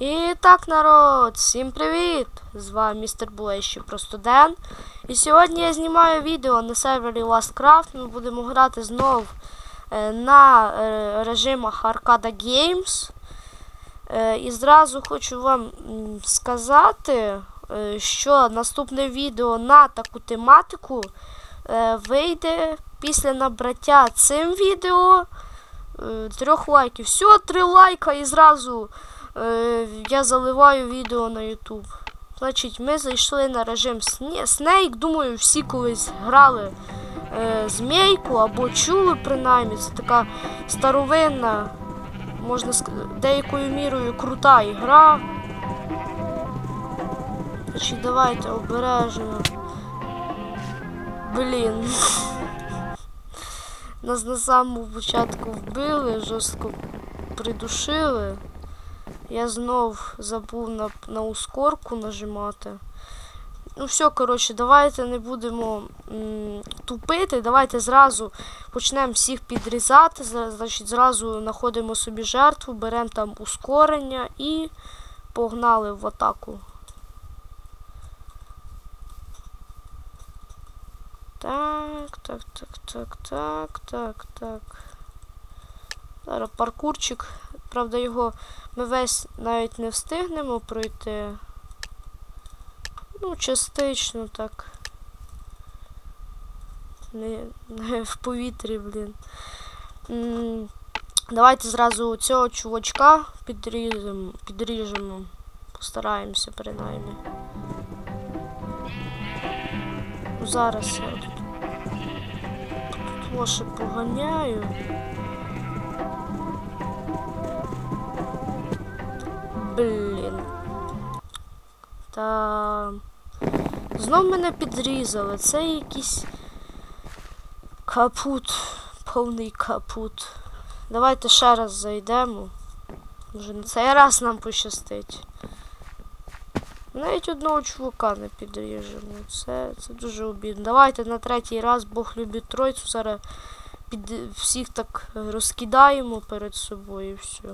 І так, народ, всім привіт! З вами містер Булейщик просто Ден. І сьогодні я знімаю відео на сервері Lastcraft. Ми будемо грати знов е, на е, режимах Arcada Games. Е, і зразу хочу вам сказати, що наступне відео на таку тематику вийде після набраття цим відео трьох лайків. Всього три лайка і зразу е, я заливаю відео на YouTube. Значить, ми зайшли на режим Snake. Думаю, всі колись грали е, змійку або чули принаймні. Це така старовинна, можна сказати, деякою мірою крута ігра. Значить, давайте обережно. Блін. Нас на самому початку вбили, жорстко придушили. Я знов забув на, на ускорку нажимати. Ну все, коротше, давайте не будемо м, тупити. Давайте зразу почнемо всіх підрізати. Значить, зразу знаходимо собі жертву, беремо там ускорення і погнали в атаку. Так, так, так, так, так, так, так. Зараз паркурчик. Правда, його ми весь навіть не встигнемо пройти. Ну, частично так. Не, не в повітрі, блін. Давайте зразу цього чувачка підріжемо. підріжемо. Постараємося, принаймні. Зараз я тут лоше поганяю. Блін. Та. Знов мене підрізали. Це якийсь капут. Повний капут. Давайте ще раз зайдемо. Може на цей раз нам пощастить. Навіть одного чувака не підріжемо. Це, це дуже обідно. Давайте на третій раз Бог любить тройцю. Зараз під всіх так розкидаємо перед собою і все.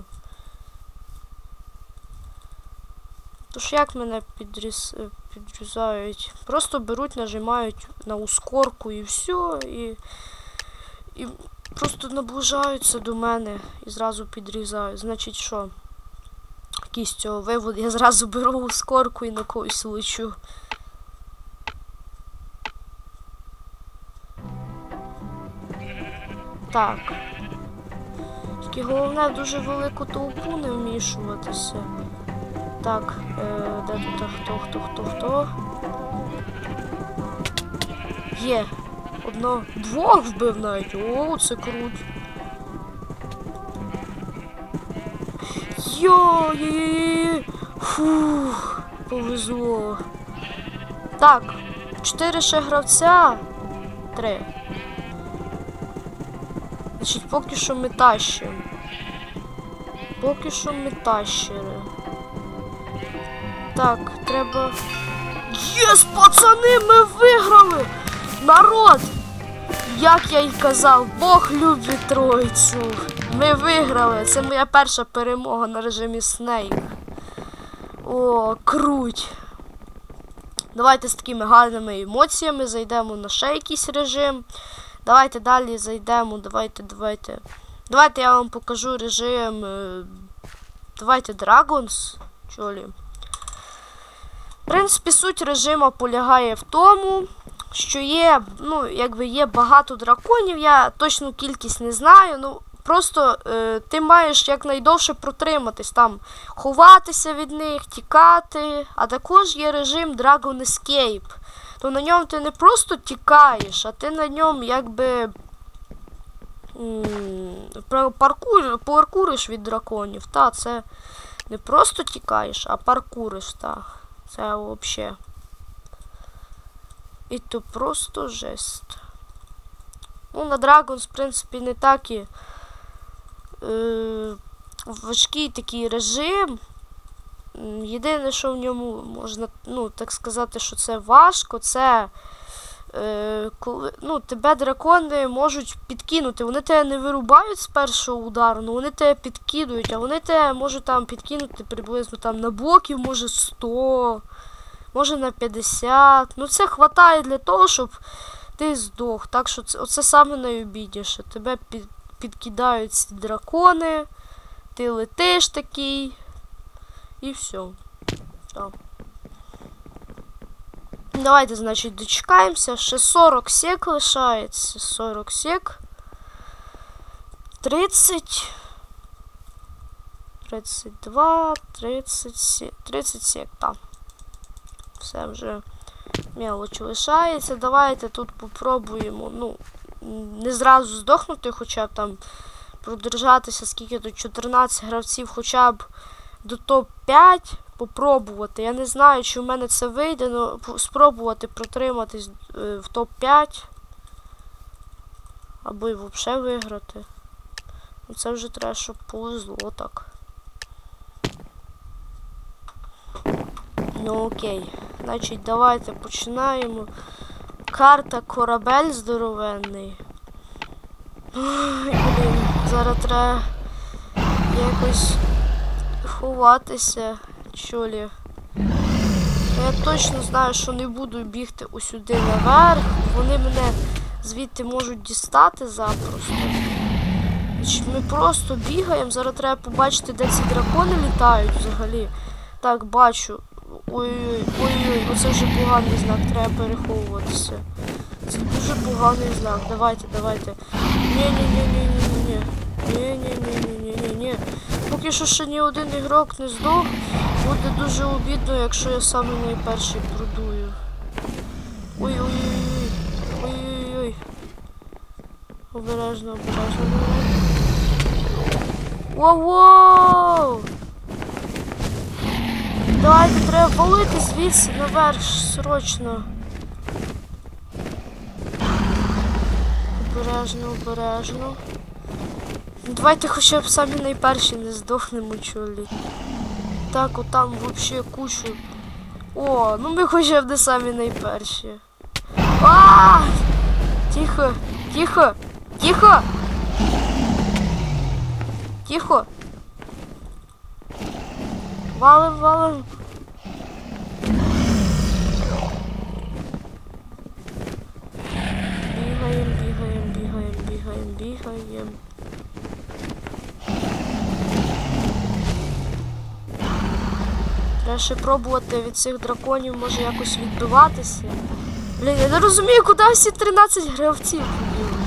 Тож як мене підріз... е, підрізають? Просто беруть, нажимають на ускорку і все, і, і просто наближаються до мене і зразу підрізають. Значить що? Який з цього вивод, я зразу беру ускорку і на когось лечу. Так. Тільки головне дуже велику толпу не вмішуватися. Так, е, де тут хто, хто, хто, хто? Є. Одно. Двох вбив навіть. О, це круть. Йо, є, є, є. Фух, повезло. Так, чотири ще гравця. Три. Значить, поки що ми тащимо. Поки що ми тащили. Так, треба. Єс, пацани, ми виграли! Народ! Як я й казав, Бог любить тройцю. Ми виграли. Це моя перша перемога на режимі Snake. О, круть. Давайте з такими гарними емоціями зайдемо на ще якийсь режим. Давайте далі зайдемо. Давайте, давайте. Давайте я вам покажу режим. е, Давайте Dragons. Чолі. В принципі, суть режиму полягає в тому, що є, ну, якби є багато драконів, я точну кількість не знаю. Ну, просто е, ти маєш якнайдовше протриматись, там, ховатися від них, тікати. А також є режим Dragon Escape. То на ньому ти не просто тікаєш, а ти на ньому якби. Паркур, паркуриш від драконів. Та, це не просто тікаєш, а паркуриш, так. Це взагалі. І то просто жест. Ну, на Dragons, в принципі, не так і е, важкий такий режим. Єдине, що в ньому можна, ну, так сказати, що це важко, це Е, коли, ну, тебе дракони можуть підкинути. Вони тебе не вирубають з першого удару, але вони тебе підкидують, а вони тебе можуть там підкинути приблизно там на блоків, може 100, може на 50. Ну це хватає для того, щоб ти здох. Так що це, оце саме найобідніше. Тебе під, підкидають ці дракони, ти летиш такий. І все. Так. Давайте, значить, дочекаємося. Ще 40 сек лишається. 40 сек. 30. 32, 30 сек. 30 сек, так. Все вже мелочь лишається. Давайте тут попробуємо, ну, не зразу здохнути, хоча б там продержатися, скільки тут 14 гравців, хоча б до топ-5 попробувати. Я не знаю, чи в мене це вийде, але спробувати протриматись е, в топ-5. Або й взагалі виграти. Ну, Це вже треба, щоб повезло так. Ну окей. Значить, давайте починаємо. Карта корабель здоровенний. Блін, зараз треба якось ховатися, чолі. Я точно знаю, що не буду бігти усюди наверх. Вони мене звідти можуть дістати запросто. Ми просто бігаємо. Зараз треба побачити, де ці дракони літають взагалі. Так, бачу. Ой-ой-ой, ой-ой, оце вже поганий знак, треба переховуватися. Це дуже поганий знак. Давайте, давайте. Ні-ні-ні-ні-ні-ні. Ні-ні-ні-ні-ні-ні. Поки що ще ні один ігрок не здох. Буде дуже обідно, якщо я саме найперший продую. Ой-ой-ой. Ой-ой-ой. Обережно, обережно. Воу-воу! Давайте треба валити звідси наверх срочно. Обережно, обережно. Давайте хоча б самі найперші не здохнемо чолі. Так, отам взагалі кучу. О, ну ми хоча б не самі найперші. А! Тихо, тихо, тихо! Тихо! Валим, валим. Бігаємо, бігаємо, бігаємо, бігаємо, бігаємо. Треба ще пробувати від цих драконів, може якось відбиватися. Блін, я не розумію, куди всі 13 гравців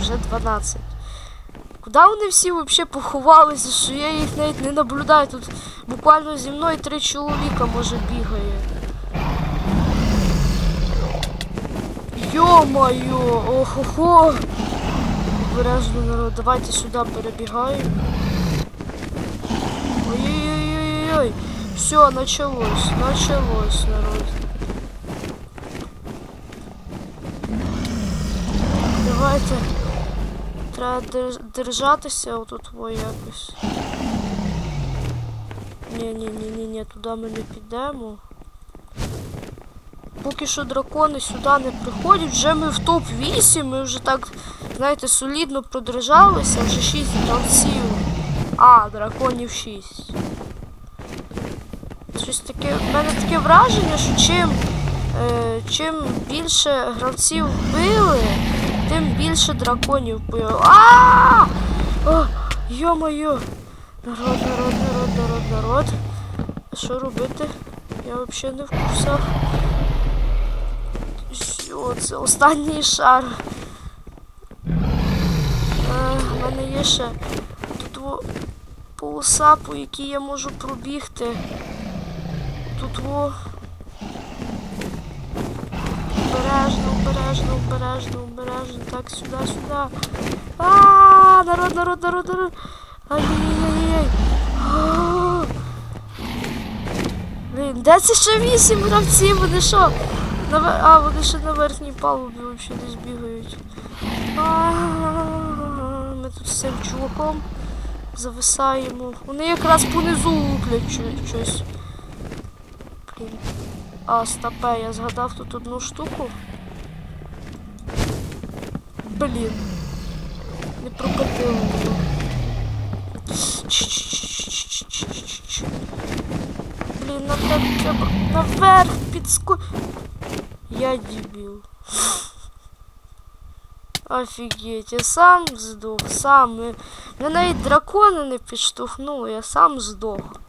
вже 12. Куди вони всі взагалі поховалися, що я їх навіть не наблюдаю. Тут буквально зі мною три чоловіка може бігає. Йо-моє, охо-хо. Обережно народ, давайте сюди перебігаємо. Ой-ой-ой-ой-ой. Все, началось, началось, народ. Давайте. Треба дер- держатися отут во якось. Ні, туди ми не підемо. Поки що дракони сюди не приходять, вже ми в топ-8, ми вже так, знаєте, солідно продержалися, вже 6 гравців. А, драконів 6. Щось таке. В мене таке враження, що чим, е, чим більше гравців били, тим більше драконів били. А! Йо-моє! Народ, народ, народ, народ, народ. Що робити? Я взагалі не в курсах. Що це? Останній шар. Е, мене є ще тут полоса, по я можу пробігти. Тут во. Обережно, обережно, обережно, обережно. Так, сюди, сюди. А, народ, народ, народ, народ. Ай-яй-яй-яй. А. Блін, де це ще вісім гравців? Вони що? А, вони ще на верхній палубі взагалі десь бігають. Ми тут з цим чуваком зависаємо. Вони якраз понизу луплять щось. Блін. А, стопе, я згадав тут одну штуку. Блін. Не прокатило. воно. Блін, на тебе треба наверх підску. Я дебіл. Офігеть, я сам здох, сам. Мене навіть дракони не підштовхнули, я сам здох.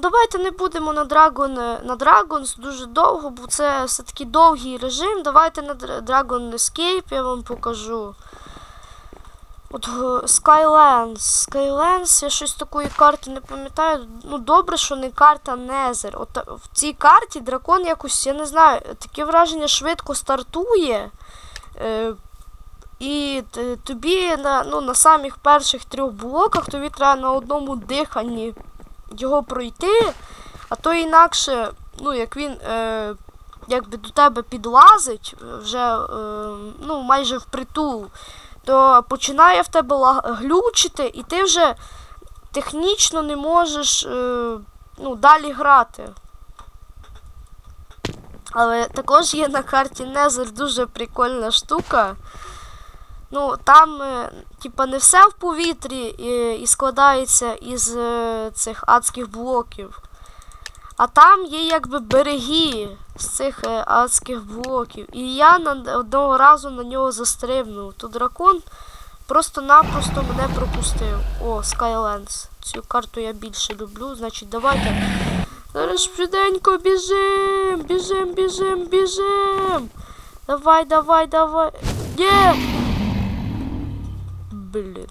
Давайте не будемо на Dragon, на Dragons дуже довго, бо це все-таки довгий режим. Давайте на Dragon Escape я вам покажу. От е, Skylands. Skylands, я щось такої карти не пам'ятаю. Ну, добре, що не карта Незер. От в цій карті дракон якось, я не знаю, таке враження швидко стартує. Е, і тобі на, ну, на самих перших трьох блоках тобі треба на одному диханні його пройти, а то інакше, ну, як він е, якби до тебе підлазить е, вже е, ну, майже впритул, то починає в тебе глючити, і ти вже технічно не можеш е, ну, далі грати. Але також є на карті Незер дуже прикольна штука. Ну, там, е, типа, не все в повітрі і, і складається із е, цих адських блоків. А там є якби береги з цих е, адських блоків. І я на, одного разу на нього застрибнув. То дракон просто-напросто мене пропустив. О, Skylands. Цю карту я більше люблю. Значить, давайте. Зараз швиденько біжим, біжим, біжим, біжим. Давай, давай, давай. Є! Блін.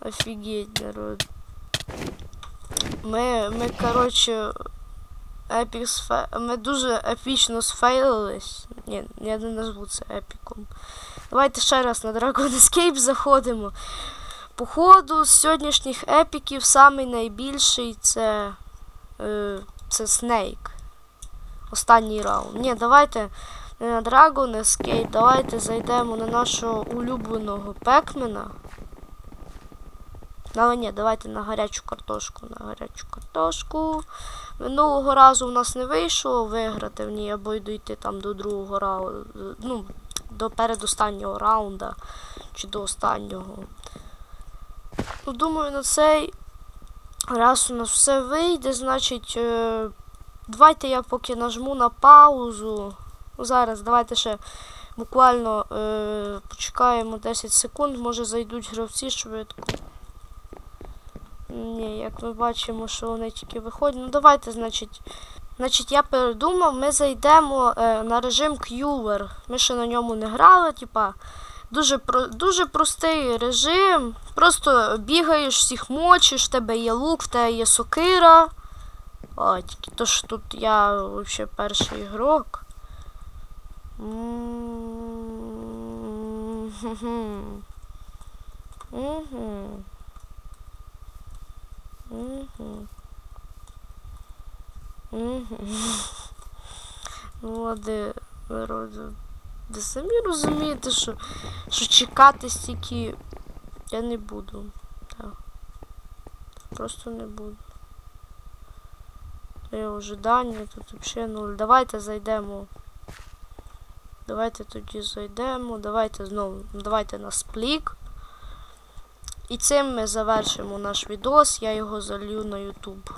Офігеть, народ. Ми, ми, коротше, епік сфе... Ми дуже епічно сфейлились. Ні, я не назву це епіком. Давайте ще раз на Dragon Escape заходимо. Походу, з сьогоднішніх епіків самий найбільший це. Е, це Snake. Останній раунд. Ні, давайте не Dragon Escape, давайте зайдемо на нашого улюбленого пекмена. Але ні, давайте на гарячу картошку. На гарячу картошку. Минулого разу в нас не вийшло виграти в ній або й дійти там до другого раунду. Ну, до передостаннього раунда чи до останнього. Ну, думаю, на цей раз у нас все вийде, значить. Е давайте я поки нажму на паузу. Ну, зараз давайте ще буквально е почекаємо 10 секунд, може зайдуть гравці швидко. Ні, як ми бачимо, що вони тільки виходять. Ну давайте, значить. Значить, я передумав, ми зайдемо е, на режим Qver. Ми ще на ньому не грали, типа. Дуже про, дуже простий режим. Просто бігаєш, всіх мочиш, в тебе є лук, в тебе є сокира. О, тільки то що тут я взагалі перший ігрок. Мгм. Мгм. Мгм. Ну, ладно, вроде. Ви самі розумієте, що, що чекати стільки я не буду. Так. Просто не буду. Є ожидання, тут взагалі нуль. Давайте зайдемо. Давайте тоді зайдемо. Давайте знову. Давайте на сплік. І цим ми завершимо наш відос. Я його залью на YouTube.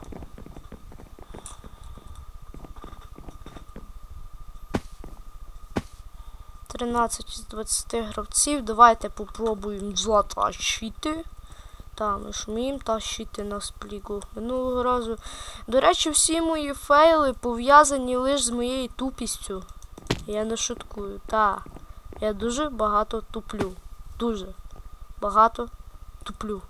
Тринадцять із 20 гравців. Давайте попробуємо затащити. Та, ми ж вміємо тащити на сплігу. Минулого разу. До речі, всі мої фейли пов'язані лише з моєю тупістю. Я не шуткую. Та. Я дуже багато туплю. Дуже багато туплю.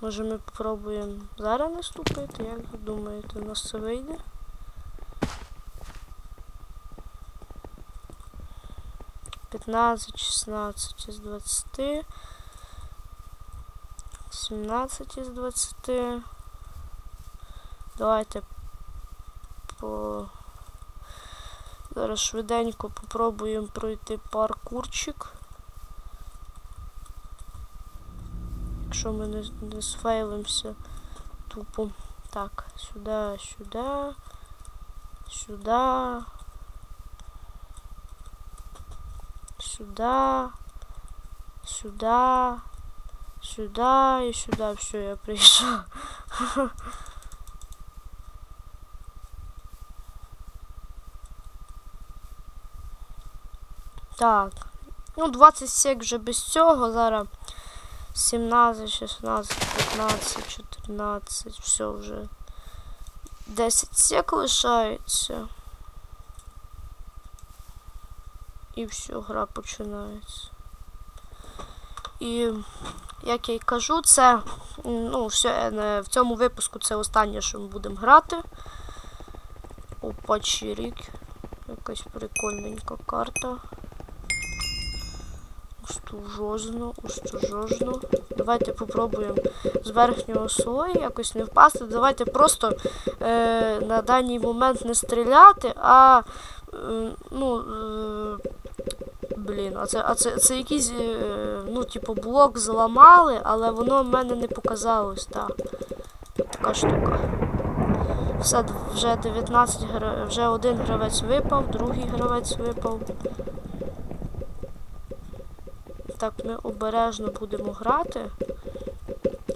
Може ми попробуємо зараз наступити? Як ви думаєте, у нас це вийде? П'ятнадцять, шістнадцять із двадцяти. 17 із 20. Давайте по... Зараз швиденько попробуємо пройти паркурчик. Якщо ми не, не сфейлимося тупо. Так, сюди, сюди. Сюда. Сюда. Сюда. Сюда и сюда. Все, я пришел. Так. Ну, 20 сек вже без цього. Зараз 17, 16, 15, 14. Все вже. 10 сек лишається. І все, гра починається. І як я й кажу, це ну, все, в цьому випуску це останнє, що ми будемо грати. Опа, чирік. Якась прикольненька карта. Осторожно, осторожно. Давайте попробуємо з верхнього слою якось не впасти. Давайте просто е, на даний момент не стріляти, а е, ну. Е, Блін, а це, а це, це якийсь, е, ну, типу, блок зламали, але воно в мене не показалось, так. Така штука. Все, вже 19 гра... вже один гравець випав, другий гравець випав. Так, ми обережно будемо грати.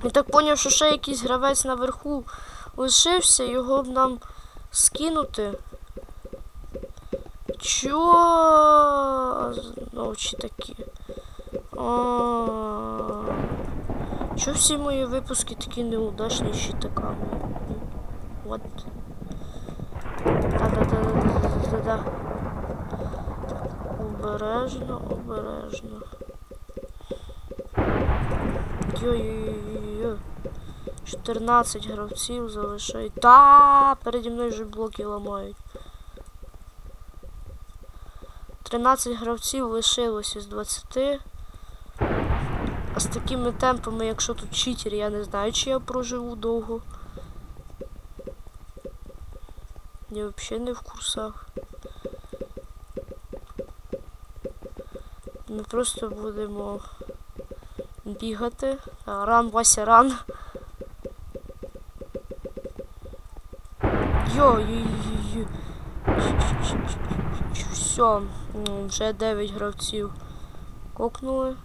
Я так поняв, що ще якийсь гравець наверху лишився, його б нам скинути. Чо ночі такі? А, Чо всі мої випуски такі неудачні щитаками? What? Да-да-да-да-да-да-да. Обережно, обережно. Йой-йой-йой. 14 гравців залишають. Та, переді мною вже блоки ламають. 13 гравців лишилося з 20. А з такими темпами, якщо тут читер, я не знаю, чи я проживу довго. Я взагалі не в курсах. Ми просто будемо бігати. Ран, Вася, ран. Йо-йо-йо-йо. Все, вже 9 гравців. Кокнули.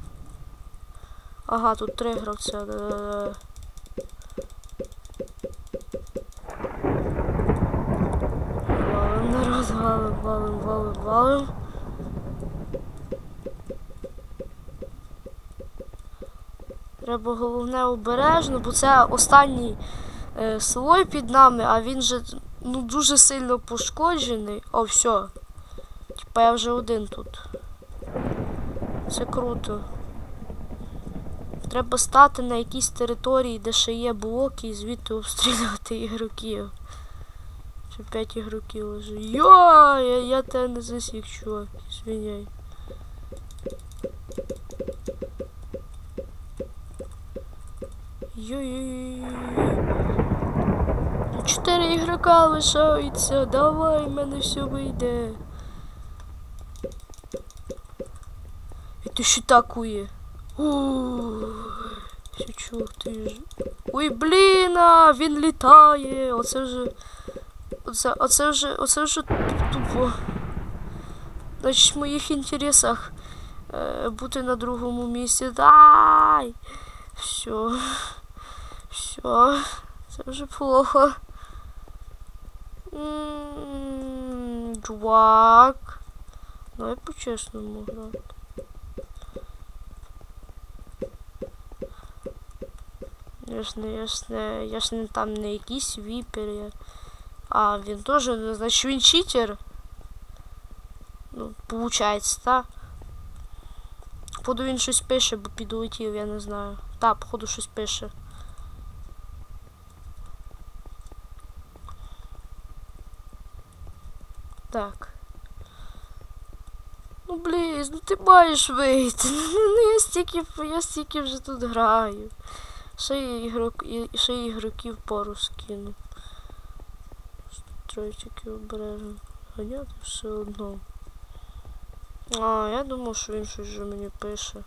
Ага, тут 3 гравця. Валим, народ, валим, валим, валим, валим. Треба головне обережно, бо це останній е, слой під нами, а він же ну, дуже сильно пошкоджений. О, все. Типа я вже один тут. Це круто. Треба стати на якійсь території, де ще є блоки, і звідти обстрілювати ігроків. Ще 5 ігроків лежить. Йо, я, я тебе не засік, чувак, звиняй. Йой-йой-йой. Чотири ігрока лишаються. Давай, в мене все вийде. Это що такое? Все, чувак, ти ж. Ой, блін, а, він літає. Оце вже. Оце, оце вже. Оце вже тупо. Значить, в моїх інтересах е, бути на другому місці. Дай! Все. Все. Це вже плохо. Чувак. Давай по-чесному грати. Я ж не, я ж я ж не там не якийсь віпер. Я... А, він теж, значить він читер. Ну, получається, так? Походу він щось пише, бо підлетів, я не знаю. Так, походу щось пише. Так. Ну блін, ну ти маєш вийти. Ну я стільки, я стільки вже тут граю. Ще й ігрок, і, ще й ігроків пару скину. Тройчики обережно. Ганяти все одно. А, я думав, що він щось вже мені пише.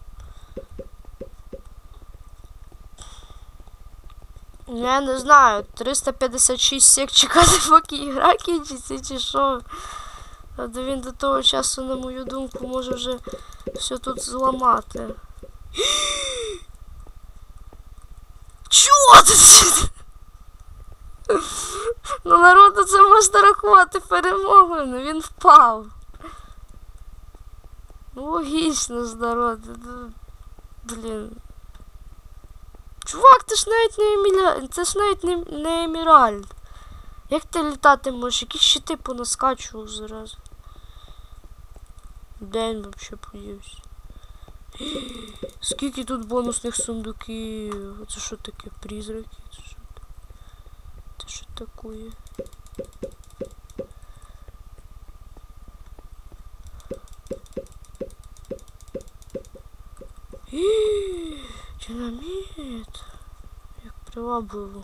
Я не знаю, 356 сек чекати, поки ігра кінчиться, чи що. Правда, він до того часу, на мою думку, може вже все тут зламати. Чого ти? Ну, народу це можна рахувати перемогою, ну він впав. Ну, логічно ж народу. ну, Блін. Чувак, ти ж навіть не еміля... Це ж навіть не, не еміральд. Як ти літати можеш? Які щити понаскачував зразу. Де він вообще подівся? Скільки тут бонусних сундуків? Це що таке? Призраки? Це що, таке? Це таке? Динаміт. Як привабливо.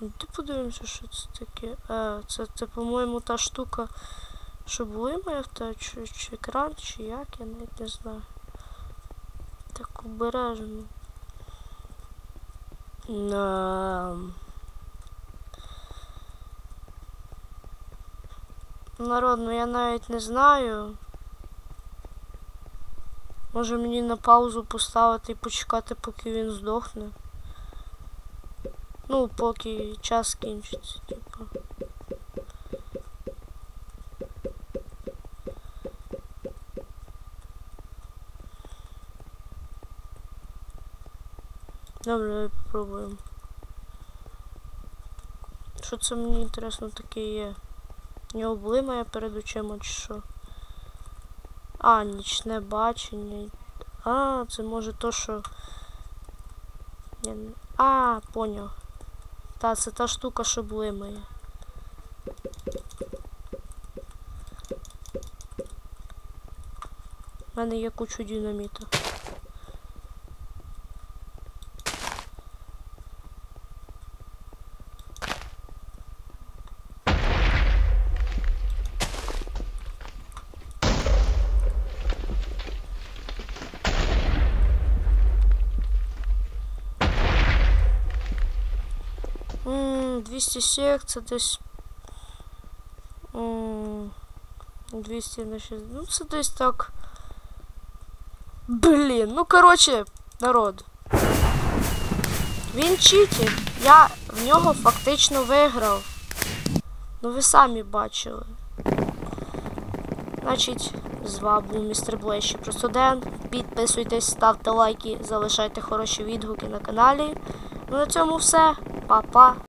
Ну, Ти подивимося, що це таке. А, це, це по-моєму, та штука, що блимає в та чи, чи екран, чи як, я навіть не знаю. Так обережно. На... Народ, ну я навіть не знаю. Може мені на паузу поставити і почекати, поки він здохне. Ну, поки час кінчиться, типу. Добре, давай попробуємо. Що це мені інтересно таке є? У нього блимає перед очима чи що? А, нічне бачення. А, це може то, що. А, поняв. Та, це та штука, що блимає. У мене є кучу динаміту. М, 200 сек, це десь. 200 на 6. Ну, це десь так. Блін, ну коротше, народ. Він читер. Я в нього фактично виграв. Ну ви самі бачили. Значить, з вами був містер Блейші про студент. Підписуйтесь, ставте лайки, залишайте хороші відгуки на каналі. Ну на цьому все. Па-па.